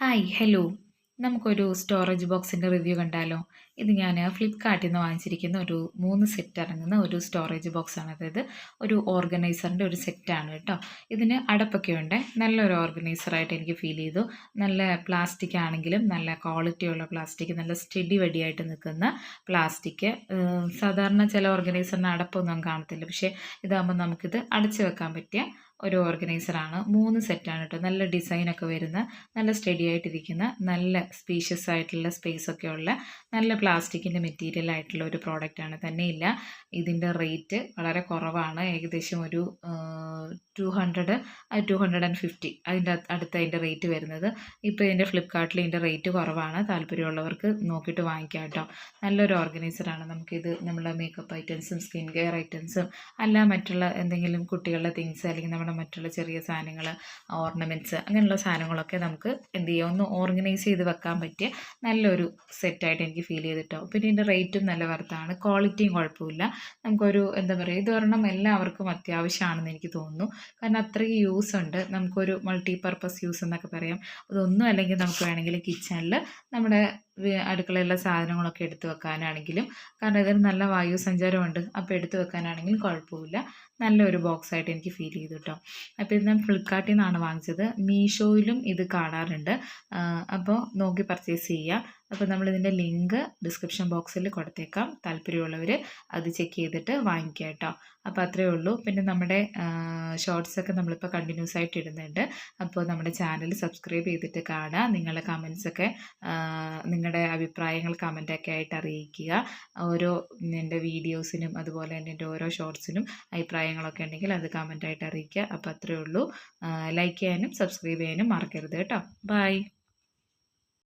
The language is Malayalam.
Hi hello. നമുക്കൊരു സ്റ്റോറേജ് ബോക്സിന്റെ റിവ്യൂ കണ്ടാലോ? ഇത് ഞാൻ ഫ്ലിപ്കാർട്ടിൽ നിന്ന് വാങ്ങിച്ചിരിക്കുന്ന ഒരു മൂന്ന് സെറ്റ് ഇറങ്ങുന്ന ഒരു സ്റ്റോറേജ് ബോക്സാണ് അതായത് ഒരു ഓർഗനൈസറിന്റെ ഒരു സെറ്റാണ് കേട്ടോ. ഇതിന് അടപ്പൊക്കെ ഉണ്ട്. നല്ലൊരു ഓർഗനൈസറായിട്ട് എനിക്ക് ഫീൽ ചെയ്തു. നല്ല പ്ലാസ്റ്റിക് ആണെങ്കിലും നല്ല ക്വാളിറ്റിയുള്ള പ്ലാസ്റ്റിക് നല്ല സ്റ്റഡി വെടിയായിട്ട് നിൽക്കുന്ന പ്ലാസ്റ്റിക് സാധാരണ ചില ഓർഗനൈസറിന് അടപ്പൊന്നും കാണത്തില്ല. പക്ഷേ ഇതാകുമ്പോൾ നമുക്കിത് അടച്ചു വെക്കാൻ പറ്റിയ ഒരു ഓർഗനൈസറാണ് മൂന്ന് സെറ്റാണ് കേട്ടോ നല്ല ഡിസൈനൊക്കെ വരുന്ന നല്ല സ്റ്റഡി ആയിട്ടിരിക്കുന്ന നല്ല സ്പീഷ്യസ് ആയിട്ടുള്ള സ്പേസ് ഒക്കെ ഉള്ള നല്ല പ്ലാസ്റ്റിക്കിന്റെ മെറ്റീരിയൽ ആയിട്ടുള്ള ഒരു പ്രോഡക്റ്റാണ് തന്നെയില്ല. ഇതിന്റെ റേറ്റ് വളരെ കുറവാണ്. ഏകദേശം ഒരു two hundred two hundred and fifty അതിന്റെ അടുത്ത് അതിന്റെ റേറ്റ് വരുന്നത്. ഇപ്പോൾ ഇതിന്റെ ഫ്ലിപ്കാർട്ടിൽ ഇതിന്റെ റേറ്റ് കുറവാണ്. താല്പര്യമുള്ളവർക്ക് നോക്കിയിട്ട് വാങ്ങിക്കാം കേട്ടോ നല്ലൊരു ഓർഗനൈസറാണ് നമുക്കിത് നമ്മളെ മേക്കപ്പ് ഐറ്റംസും സ്കിൻ കെയർ ഐറ്റംസും അല്ല മറ്റുള്ള എന്തെങ്കിലും കുട്ടികളുടെ തിങ്സ് അല്ലെങ്കിൽ നമ്മുടെ മറ്റുള്ള ചെറിയ സാധനങ്ങൾ ഓർണമെന്റ്സ് അങ്ങനെയുള്ള സാധനങ്ങളൊക്കെ നമുക്ക് എന്ത് ചെയ്യാം? ഒന്ന് ഓർഗനൈസ് ചെയ്ത് വെക്കാൻ പറ്റിയ നല്ലൊരു സെറ്റായിട്ട് എനിക്ക് ഫീൽ ചെയ്തിട്ടോ. പിന്നെ ഇതിന്റെ റേറ്റും നല്ല വർത്താണ് ക്വാളിറ്റിയും കുഴപ്പമില്ല. നമുക്കൊരു എന്താ പറയുക ഇത് ഒരെണ്ണം എല്ലാവർക്കും അത്യാവശ്യമാണെന്ന് എനിക്ക് തോന്നുന്നു. കാരണം അത്രയും യൂസ് ഉണ്ട്. നമുക്കൊരു മൾട്ടി പർപ്പസ് യൂസ് എന്നൊക്കെ പറയാം. അതൊന്നും അല്ലെങ്കിൽ നമുക്ക് വേണമെങ്കിൽ കിച്ചണിൽ നമ്മുടെ അടുക്കളയിലുള്ള സാധനങ്ങളൊക്കെ എടുത്തു വെക്കാനാണെങ്കിലും കാരണം ഇതിന് നല്ല വായു സഞ്ചാരമുണ്ട് അപ്പോൾ എടുത്തു വെക്കാനാണെങ്കിൽ കുഴപ്പമില്ല. നല്ലൊരു ബോക്സ് ആയിട്ട് എനിക്ക് ഫീൽ ചെയ്തു കേട്ടോ. അപ്പോൾ ഇത് ഞാൻ ഫ്ലിപ്കാർട്ടിൽ നിന്നാണ് വാങ്ങിച്ചത്. മീഷോയിലും ഇത് കാണാറുണ്ട്. അപ്പോൾ നോക്കി പർച്ചേസ് ചെയ്യുക അപ്പോൾ നമ്മളിതിന്റെ ലിങ്ക് ഡിസ്ക്രിപ്ഷൻ ബോക്സിൽ കൊടുത്തേക്കാം. താല്പര്യമുള്ളവർ അത് ചെക്ക് ചെയ്തിട്ട് വാങ്ങിക്കുക കേട്ടോ. അപ്പോൾ അത്രയേ ഉള്ളൂ. പിന്നെ നമ്മുടെ ഷോർട്സൊക്കെ നമ്മളിപ്പോൾ കണ്ടിന്യൂസ് ആയിട്ട് ഇടുന്നുണ്ട്. അപ്പോൾ നമ്മുടെ ചാനൽ സബ്സ്ക്രൈബ് ചെയ്തിട്ട് കാണുക. നിങ്ങളുടെ കമൻസൊക്കെ നിങ്ങളുടെ അഭിപ്രായങ്ങൾ കമന്റൊക്കെ ആയിട്ട് അറിയിക്കുക. ഓരോ എന്റെ വീഡിയോസിനും അതുപോലെ തന്നെ എന്റെ ഓരോ ഷോർട്സിനും അഭിപ്രായങ്ങളൊക്കെ ഉണ്ടെങ്കിൽ അത് കമന്റായിട്ട് അറിയിക്കുക. അപ്പോൾ അത്രയേ ഉള്ളൂ. ലൈക്ക് ചെയ്യാനും സബ്സ്ക്രൈബ് ചെയ്യാനും മറക്കരുത് കേട്ടോ. ബൈ